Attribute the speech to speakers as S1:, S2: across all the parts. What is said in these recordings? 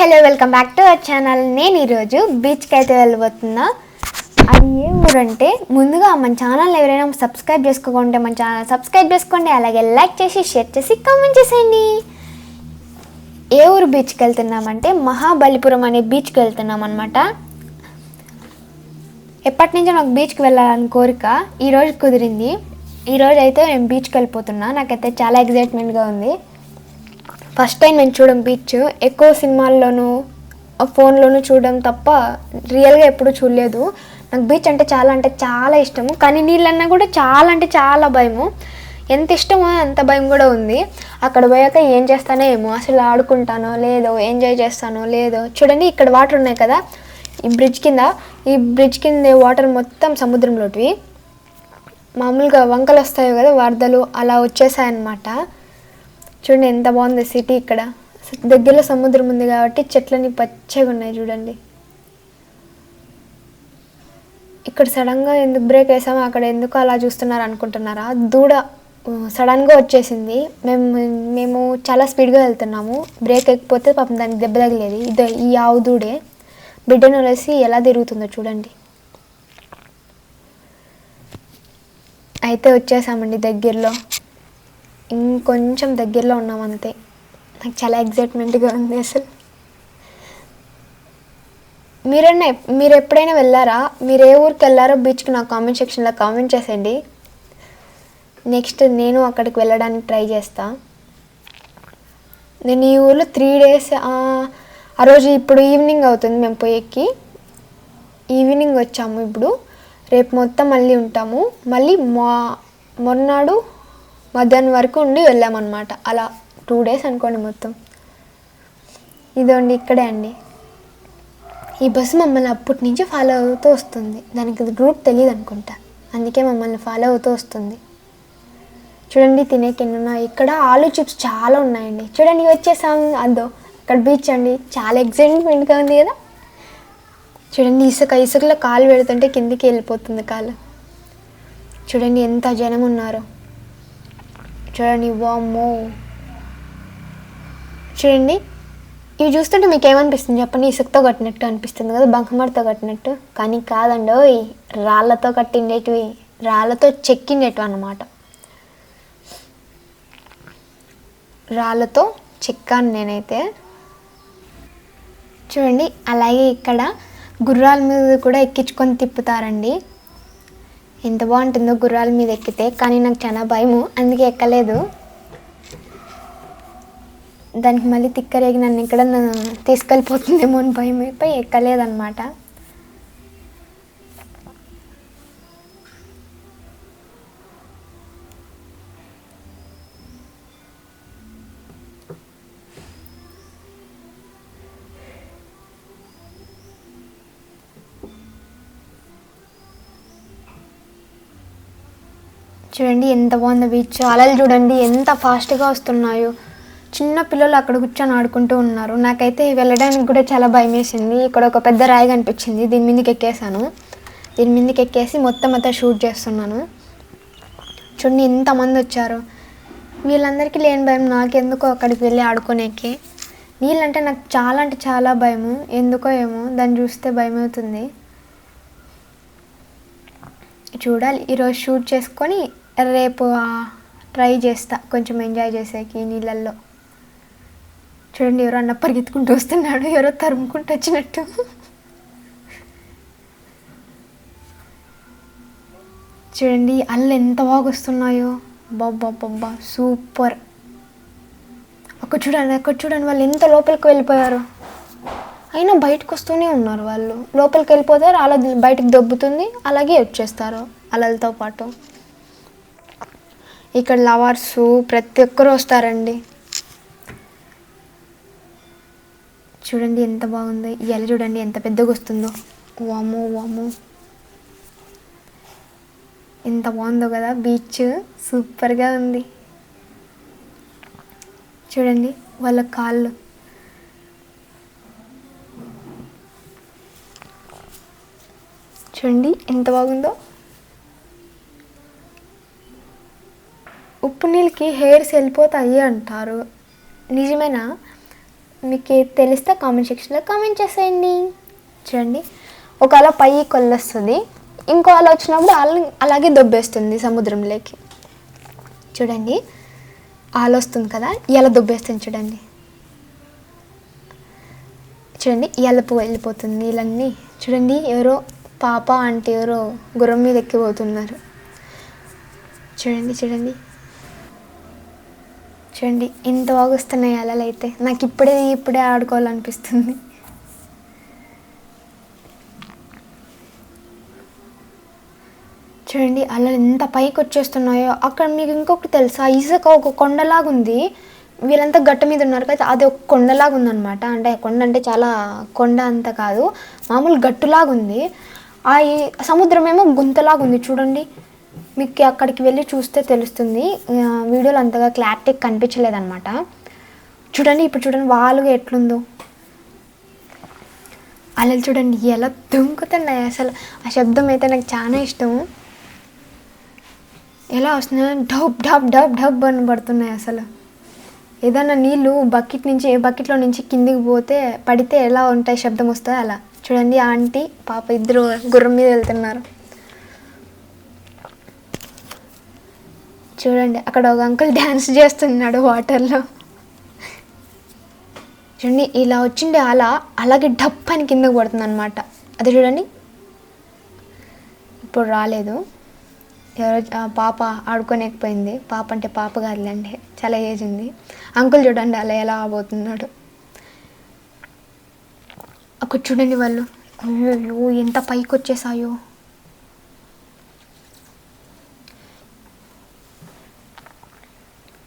S1: Hello welcome back to our channel. నేను ఈరోజు బీచ్కి అయితే వెళ్ళిపోతున్నా అది ఏ ఊరంటే ముందుగా మన ఛానల్ ఎవరైనా సబ్స్క్రైబ్ చేసుకోకుంటే మన ఛానల్ సబ్స్క్రైబ్ చేసుకోండి అలాగే లైక్ చేసి షేర్ చేసి కామెంట్ చేసేయండి. ఏ ఊరు బీచ్కి వెళ్తున్నామంటే మహాబలిపురం అనే బీచ్కి వెళ్తున్నాం అనమాట ఎప్పటి నుంచో నాకు బీచ్కి వెళ్ళాలని కోరిక ఈరోజు కుదిరింది. ఈరోజు అయితే నేను బీచ్కి వెళ్ళిపోతున్నా. నాకైతే చాలా ఎగ్జైట్మెంట్గా ఉంది. ఫస్ట్ టైం నేను చూడడం బీచ్. ఎక్కువ సినిమాల్లోనూ ఫోన్లోనూ చూడడం తప్ప రియల్గా ఎప్పుడు చూడలేదు. నాకు బీచ్ అంటే చాలా అంటే చాలా ఇష్టము కానీ నీళ్ళన్నా కూడా చాలా అంటే చాలా భయము. ఎంత ఇష్టమో అంత భయం కూడా ఉంది. అక్కడ పోయాక ఏం చేస్తానో ఏమో అసలు ఆడుకుంటానో లేదో ఎంజాయ్ చేస్తానో లేదో చూడండి ఇక్కడ వాటర్ ఉన్నాయి కదా. ఈ బ్రిడ్జ్ కింద ఈ బ్రిడ్జ్ కింద వాటర్ మొత్తం సముద్రంలోటివి. మామూలుగా వంకలు వస్తాయి కదా వరదలు అలా వచ్చేసాయన్నమాట. చూడండి ఎంత బాగుంది సిటీ ఇక్కడ. దగ్గరలో సముద్రం ఉంది కాబట్టి చెట్లన్నీ పచ్చగా ఉన్నాయి చూడండి. ఇక్కడ సడన్గా ఎందుకు బ్రేక్ వేసామో అక్కడ ఎందుకు అలా చూస్తున్నారు అనుకుంటున్నారా? దూడ సడన్గా వచ్చేసింది. మేము మేము చాలా స్పీడ్గా వెళ్తున్నాము. బ్రేక్ ఎక్కిపోతే పాపం దానికి దెబ్బ తగిలేదు. ఇది ఈ ఆవు దూడే బిడ్డను వదిలేసి ఎలా తిరుగుతుందో చూడండి. అయితే వచ్చేసామండి దగ్గరలో. ఇంకొంచెం దగ్గరలో ఉన్నాం అంతే. నాకు చాలా ఎగ్జైట్మెంట్గా ఉంది అసలు. మీరన్నా మీరు ఎప్పుడైనా వెళ్ళారా? మీరు ఏ ఊరికి వెళ్ళారో బీచ్కి నాకు కామెంట్ సెక్షన్లో కామెంట్ చేసేయండి. నెక్స్ట్ నేను అక్కడికి వెళ్ళడానికి ట్రై చేస్తా. నేను ఈ ఊర్లో త్రీ డేస్ ఆ రోజు ఇప్పుడు ఈవినింగ్ అవుతుంది మేము పోయేకి. ఈవినింగ్ వచ్చాము ఇప్పుడు. రేపు మొత్తం మళ్ళీ ఉంటాము. మళ్ళీ మా మొన్నాడు మధ్యాహ్నం వరకు ఉండి వెళ్ళామన్నమాట. అలా టూ డేస్ అనుకోండి మొత్తం. ఇదండి ఇక్కడే అండి. ఈ బస్సు మమ్మల్ని అప్పటి నుంచి ఫాలో అవుతూ వస్తుంది. దానికి రూట్ తెలియదు అనుకుంటా. అందుకే మమ్మల్ని ఫాలో అవుతూ వస్తుంది. చూడండి తినే కింద ఉన్నాయి ఇక్కడ ఆలు చిప్స్ చాలా ఉన్నాయండి. చూడండి వచ్చేసాం. అదో ఇక్కడ బీచ్ అండి. చాలా ఎగ్జైట్మెంట్గా ఉంది కదా. చూడండి ఇసుక ఇసుకలో కాలు పెడుతుంటే కిందికి వెళ్ళిపోతుంది కాలు. చూడండి ఎంత జనం ఉన్నారు. చూడండి వామ్మో. చూడండి ఇవి చూస్తుంటే మీకు ఏమనిపిస్తుంది చెప్పండి? ఇసుకతో కట్టినట్టు అనిపిస్తుంది కదా బంకమడితో కట్టినట్టు. కానీ కాదండి ఓయ్ రాళ్ళతో కట్టిండేటివి రాళ్ళతో చెక్కిండేటివి అన్నమాట. రాళ్ళతో చెక్కాను నేనైతే. చూడండి అలాగే ఇక్కడ గుర్రాల మీద కూడా ఎక్కించుకొని తిప్పుతారండి. ఎంత బాగుంటుందో గుర్రాల మీద ఎక్కితే కానీ నాకు చాలా భయము అందుకే ఎక్కలేదు. దానికి మళ్ళీ తిక్కరేగి నన్ను ఇక్కడ తీసుకెళ్ళిపోతుందేమో అని భయం అయిపోయి ఎక్కలేదన్నమాట. చూడండి ఎంత బాగుందో బీచ్. అలలు చూడండి ఎంత ఫాస్ట్గా వస్తున్నాయో. చిన్న పిల్లలు అక్కడ కూర్చొని ఆడుకుంటూ ఉన్నారు. నాకైతే వెళ్ళడానికి కూడా చాలా భయం వేసింది ఇక్కడ ఒక పెద్ద రాయి కనిపించింది. దీని మీదకి ఎక్కేసాను దీని మీదకి ఎక్కేసి మొత్తం అంతా షూట్ చేస్తున్నాను. చూడండి ఎంతమంది వచ్చారు. వీళ్ళందరికీ లేని భయం. నాకెందుకో అక్కడికి వెళ్ళి ఆడుకునేకి. నీళ్ళంటే నాకు చాలా అంటే చాలా భయము. ఎందుకో ఏమో దాన్ని చూస్తే భయం అవుతుంది చూడాలి. ఈరోజు షూట్ చేసుకొని రేపు ట్రై చేస్తా. కొంచెం ఎంజాయ్ చేసేకి నీళ్ళల్లో. చూడండి ఎవరో అన్న పరిగెత్తుకుంటూ వస్తున్నాడు. ఎవరో తరుముకుంటూ వచ్చినట్టు. చూడండి అల్లు ఎంత బాగా వస్తున్నాయో. బాబ్బా సూపర్. అక్కడ చూడండి అక్కడ చూడండి వాళ్ళు ఎంత లోపలికి వెళ్ళిపోయారు. అయినా బయటకు వస్తూనే ఉన్నారు వాళ్ళు. లోపలికి వెళ్ళిపోతారు అలా బయటకు దొబ్బుతుంది అలాగే వచ్చేస్తారు అలలతో పాటు. ఇక్కడ లవర్స్ ప్రతి ఒక్కరు వస్తారండి. చూడండి ఎంత బాగుందో. ఈ చూడండి ఎంత పెద్దగా వస్తుందో. వాము వాము ఎంత బాగుందో కదా. బీచ్ సూపర్గా ఉంది. చూడండి వాళ్ళ కాళ్ళు. చూడండి ఎంత బాగుందో. ఉప్పు నీళ్ళకి హెయిర్స్ వెళ్ళిపోతాయి అంటారు. నిజమేనా? మీకు తెలిస్తే కామెంట్ సెక్షన్లో కామెంట్ చేసేయండి. చూడండి. ఒక అలా పై కొల్లొస్తుంది. ఇంకో అలా వచ్చినప్పుడు అలాగే దొబ్బేస్తుంది సముద్రంలోకి. చూడండి. ఆలొస్తుంది కదా ఇలా దొబ్బేస్తుంది చూడండి. చూడండి ఎలపు వెళ్ళిపోతుంది నీళ్ళన్నీ చూడండి ఎవరో పాప అంటే ఎవరో గుర్రం మీద ఎక్కిపోతున్నారు. చూడండి చూడండి. చూడండి ఎంత బాగా వస్తున్నాయి అలలు అయితే. నాకు ఇప్పుడే ఇప్పుడే ఆడుకోవాలనిపిస్తుంది. చూడండి అలలు ఎంత పైకి వచ్చేస్తున్నాయో అక్కడ మీకు ఇంకొకటి తెలుసా? ఇసుక ఒక కొండలాగా ఉంది వీళ్ళంతా గట్ట మీద ఉన్నారు కదా అది ఒక కొండలాగా ఉందన్నమాట అంటే కొండ అంటే చాలా కొండ అంత కాదు. మామూలు గట్టులాగా ఉంది ఆ ఈ- సముద్రం ఏమో గుంతలాగా ఉంది చూడండి. మీకు అక్కడికి వెళ్ళి చూస్తే తెలుస్తుంది. వీడియోలో అంతగా క్లారిటీ కనిపించలేదన్నమాట. చూడండి ఇప్పుడు చూడండి వాలుగా ఎట్లుందో. అలలు చూడండి ఎలా దుంకుతున్నాయి అసలు. ఆ శబ్దం అయితే నాకు చాలా ఇష్టం. ఎలా వస్తున్నాయి డబ్ డబ్ డబ్ డబ్ అని పడుతున్నాయి అసలు. ఏదైనా నీళ్ళు బకెట్ నుంచి బకెట్లో నుంచి కిందికి పోతే పడితే ఎలా ఉంటాయి శబ్దం వస్తుంది అలా. చూడండి ఆంటీ పాప ఇద్దరు గుర్రం మీద వెళ్తున్నారు. చూడండి అక్కడ ఒక అంకుల్ డ్యాన్స్ చేస్తున్నాడు వాటర్లో. చూడండి ఇలా వచ్చిండే అలా అలాగే డప్ అని కిందకు పడుతుంది అనమాట అది చూడండి. ఇప్పుడు రాలేదు. ఎవరో పాప ఆడుకోలేకపోయింది పాప అంటే పాప కాదులేండి చాలా ఏజ్ ఉంది. అంకుల్ చూడండి అలా ఎలా ఆబోతున్నాడు అక్కడ చూడండి వాళ్ళు. అయ్యో ఎంత పైకి వచ్చేసాయో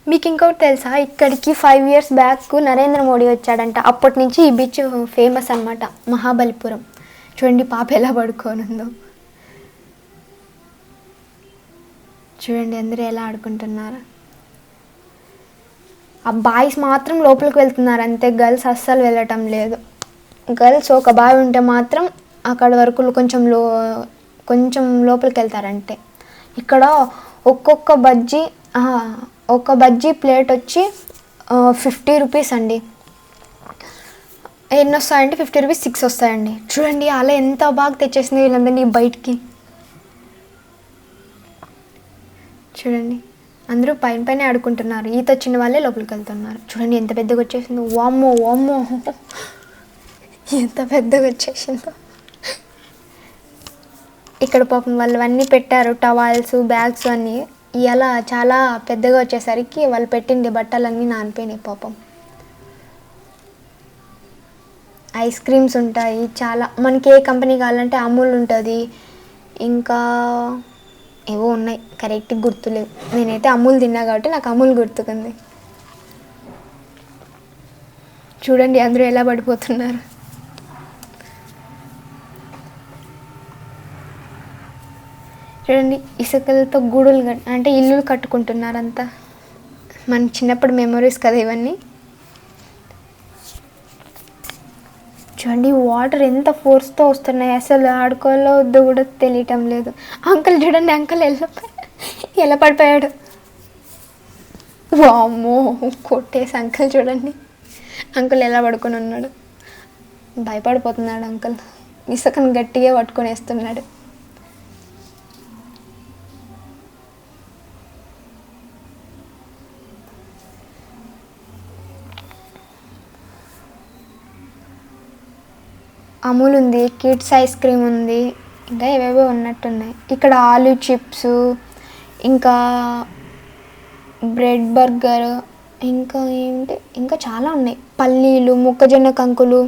S1: మీకు ఇంకోటి తెలుసా? ఇక్కడికి five years back Narendra Modi వచ్చాడంట. అప్పటి నుంచి ఈ బీచ్ ఫేమస్ అన్నమాట. మహాబలిపురం. చూడండి పాప ఎలా పడుకోనుందో. చూడండి అందరూ ఎలా ఆడుకుంటున్నారు. ఆ బాయ్స్ మాత్రం లోపలికి వెళ్తున్నారు. అంతే గర్ల్స్ అస్సలు వెళ్ళటం లేదు. గర్ల్స్ ఒక బాయ్ ఉంటే మాత్రం అక్కడ వరకు కొంచెం లో కొంచెం లోపలికి వెళ్తారంటే. ఇక్కడ ఒక్కొక్క బజ్జీ ఒక బజ్జీ ప్లేట్ వచ్చి ఫిఫ్టీ రూపీస్ అండి. ఎన్ని వస్తాయంటే ఫిఫ్టీ రూపీస్ సిక్స్ వస్తాయండి. చూడండి అలా ఎంత బాగా తెచ్చేసింది వీళ్ళందరినీ బయటికి. చూడండి అందరూ పైన పైన ఆడుకుంటున్నారు. ఈత వచ్చిన వాళ్ళే లోపలికి వెళ్తున్నారు. చూడండి ఎంత పెద్దగా వచ్చేసిందో. వామ్మో వామ్మో. ఎంత పెద్దగా వచ్చేసిందో. ఇక్కడ పాపం వాళ్ళు అన్నీ పెట్టారు. టవాల్స్ బ్యాగ్స్ అన్నీ. ఇలా చాలా పెద్దగా వచ్చేసరికి వాళ్ళు పెట్టింది బట్టలన్నీ నానిపోయినాయి పాపం. ఐస్ క్రీమ్స్ ఉంటాయి చాలా మనకి ఏ కంపెనీ కావాలంటే అమూల్ ఉంటుంది. ఇంకా ఏవో ఉన్నాయి కరెక్ట్గా గుర్తులేవు. నేనైతే అమూల్ తిన్నా కాబట్టి నాకు అమూల్ గుర్తుకుంది. చూడండి అందరూ ఎలా పడిపోతున్నారు. చూడండి ఇసుకలతో గూడులు కట్- అంటే ఇల్లులు కట్టుకుంటున్నారు అంతా మన చిన్నప్పుడు మెమరీస్ కదా ఇవన్నీ. చూడండి వాటర్ ఎంత ఫోర్స్తో వస్తున్నాయి. అసలు ఆడుకోవాలో వద్దు కూడా తెలియటం లేదు. అంకుల్ చూడండి అంకుల్ ఎలా ఎలా పడిపోయాడు. వామ్మో కొట్టేసి అంకుల్ చూడండి. అంకుల్ ఎలా పడుకొని ఉన్నాడు. భయపడిపోతున్నాడు అంకుల్. ఇసుకను గట్టిగా పట్టుకొని వేస్తున్నాడు. అమూల్ ఉంది కిడ్స్ ఐస్ క్రీమ్ ఉంది ఇంకా ఏవేవో ఉన్నట్టున్నాయి. ఇక్కడ ఆలు చిప్స్ ఇంకా బ్రెడ్ బర్గర్ ఇంకా ఏంటి? ఇంకా చాలా ఉన్నాయి. పల్లీలు మొక్కజొన్న కంకులు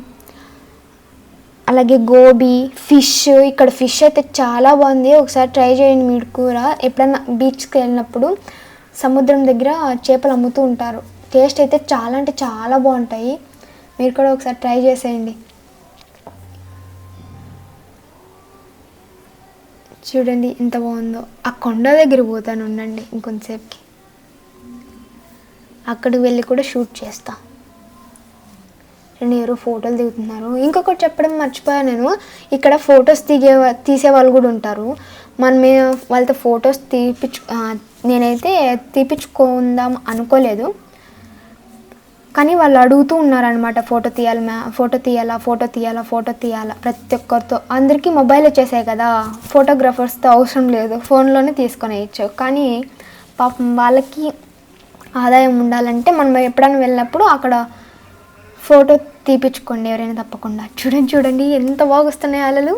S1: అలాగే గోబీ ఫిష్. ఇక్కడ ఫిష్ అయితే చాలా బాగుంది. ఒకసారి ట్రై చేయండి మీరు కూర ఎప్పుడన్నా బీచ్కి వెళ్ళినప్పుడు సముద్రం దగ్గర చేపలు అమ్ముతూ ఉంటారు. టేస్ట్ అయితే చాలా అంటే చాలా బాగుంటాయి. మీరు కూడా ఒకసారి ట్రై చేసేయండి. చూడండి ఎంత బాగుందో. ఆ కొండ దగ్గర పోతాను ఉండండి ఇంకొంతసేపుకి. అక్కడికి వెళ్ళి కూడా షూట్ చేస్తా. రెండు ఎవరో ఫోటోలు దిగుతున్నారు. ఇంకొకటి చెప్పడం మర్చిపోయాను నేను. ఇక్కడ ఫొటోస్ దిగే తీసే వాళ్ళు కూడా ఉంటారు. మనం వాళ్ళతో ఫొటోస్ తీపిచ్చు నేనైతే తీపించుకుందాం అనుకోలేదు. కానీ వాళ్ళు అడుగుతూ ఉన్నారనమాట ఫోటో తీయాలి మ్యా ఫోటో తీయాలా ఫోటో తీయాలా ఫోటో తీయాలా ప్రతి ఒక్కరితో. అందరికీ మొబైల్ వచ్చేసాయి కదా ఫోటోగ్రాఫర్స్తో అవసరం లేదు ఫోన్లోనే తీసుకొని తీసుకొనేయచ్చు కానీ పాపం వాళ్ళకి ఆదాయం ఉండాలంటే మనం ఎప్పుడైనా వెళ్ళినప్పుడు అక్కడ ఫోటో తీపించుకోండి ఎవరైనా తప్పకుండా. చూడండి చూడండి ఎంత బాగా వస్తున్నాయి అలలు.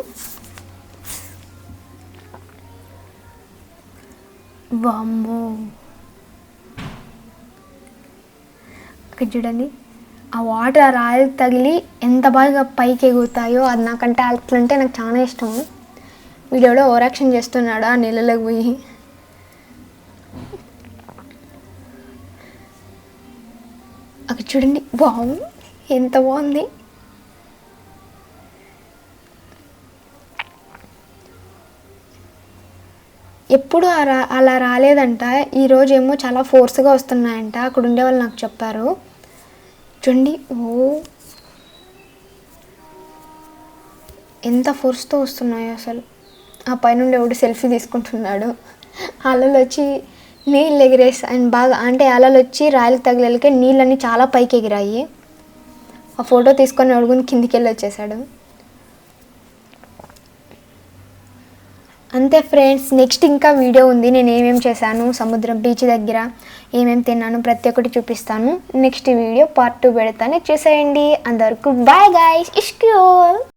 S1: వామ్మో. ఇక్కడ చూడండి. ఆ వాటర్ ఆ రాయి తగిలి ఎంత బాగా పైకి ఎగురుతాయో అది నాకంటే అట్లంటే నాకు చాలా ఇష్టం వీడియోలో ఓవరాక్షన్ చేస్తున్నాడు ఆ నీళ్ళలోకి పోయి. అక్కడ చూడండి. బాగు ఎంత బాగుంది. ఎప్పుడు అలా అలా రాలేదంట. ఈరోజు ఏమో చాలా ఫోర్స్గా వస్తున్నాయంట. అక్కడ ఉండే వాళ్ళు నాకు చెప్పారు. చూడండి ఓ. ఎంత ఫోర్స్తో వస్తున్నాయో అసలు. ఆ పైనుండి ఎవడు సెల్ఫీ తీసుకుంటున్నాడు. అలలు వచ్చి నీళ్ళు ఎగిరేసి అండ్ బాగా అంటే అలలు వచ్చి రాయలకు తగిలేకే నీళ్ళన్నీ చాలా పైకి ఎగిరాయి. ఆ ఫోటో తీసుకొని అడుగుని కిందికి వెళ్ళి వచ్చేసాడు. అంతే ఫ్రెండ్స్ నెక్స్ట్ ఇంకా వీడియో ఉంది. నేను ఏమేమి చేశాను సముద్రం బీచ్ దగ్గర ఏమేమి తిన్నాను ప్రతి ఒక్కటి చూపిస్తాను. నెక్స్ట్ వీడియో పార్ట్ టూ పెడతాను. చూసేయండి. అందరికీ బాయ్ గాయస్ ఇష్క్యూ